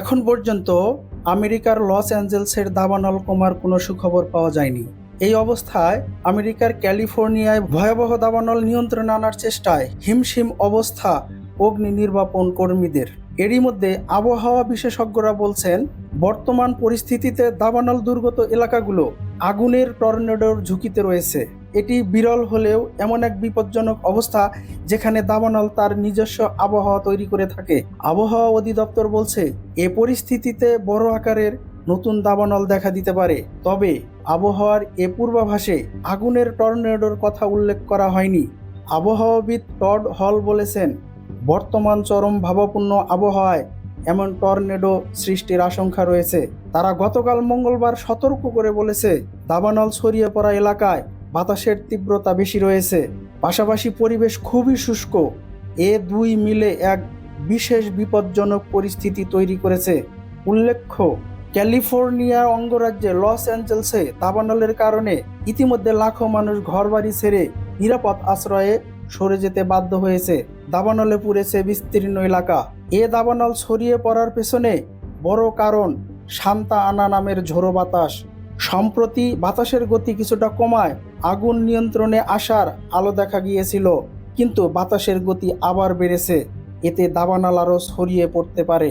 এখন পর্যন্ত আমেরিকার লস অ্যাঞ্জেলসের দাবানল কমার কোনো সুখবর পাওয়া যায়নি। এই অবস্থায় আমেরিকার ক্যালিফোর্নিয়ায় ভয়াবহ দাবানল নিয়ন্ত্রণ আনার চেষ্টায় হিমশিম অবস্থা অগ্নি নির্বাপন কর্মীদের। এরই মধ্যে আবহাওয়া বিশেষজ্ঞরা বলছেন, বর্তমান পরিস্থিতিতে দাবানল দুর্গত এলাকাগুলো আগুনের টর্নেডোর ঝুঁকিতে রয়েছে। এটি বিরল হলেও এমন এক বিপজ্জনক অবস্থা যেখানে দাবানল তার নিজস্ব আবহাওয়া তৈরি করে থাকে। আবহাওয়া অধিদপ্তর বলছে, এ পরিস্থিতিতে বড় আকারের নতুন দাবানল দেখা দিতে পারে। তবে আবহাওয়ার এ পূর্বাভাসে আগুনের টর্নেডোর কথা উল্লেখ করা হয়নি। আবহাওয়াবিদ টড হল বলেছেন, বর্তমান চরম ভাবাপূর্ণ আবহাওয়ায় এমন টর্নেডো সৃষ্টির আশঙ্কা রয়েছে। তারা গতকাল মঙ্গলবার সতর্ক করে বলেছে, দাবানল ছড়িয়ে পড়া এলাকায় বাতাসের তীব্রতা বেশি রয়েছে। পাশাপাশি পরিবেশ খুবই শুষ্ক। এ দুই মিলে এক বিশেষ বিপজ্জনক পরিস্থিতি তৈরি করেছে। উল্লেখ্য, ক্যালিফোর্নিয়া অঙ্গরাজ্যে লস অ্যাঞ্জেলসে দাবানলের কারণে ইতিমধ্যে লাখো মানুষ ঘরবাড়ি ছেড়ে নিরাপদ আশ্রয়ে সরে যেতে বাধ্য হয়েছে। দাবানলে পুড়েছে বিস্তীর্ণ এলাকা। এ দাবানল ছড়িয়ে পড়ার পেছনে বড় কারণ শান্তা আনা নামের ঝোড়ো বাতাস। সম্প্রতি বাতাসের গতি কিছুটা কমায়, আগুন নিয়ন্ত্রণে আসার আলো দেখা গিয়েছিল, কিন্তু বাতাসের গতি আবার বেড়েছে। এতে দাবানালারও ছড়িয়ে পড়তে পারে।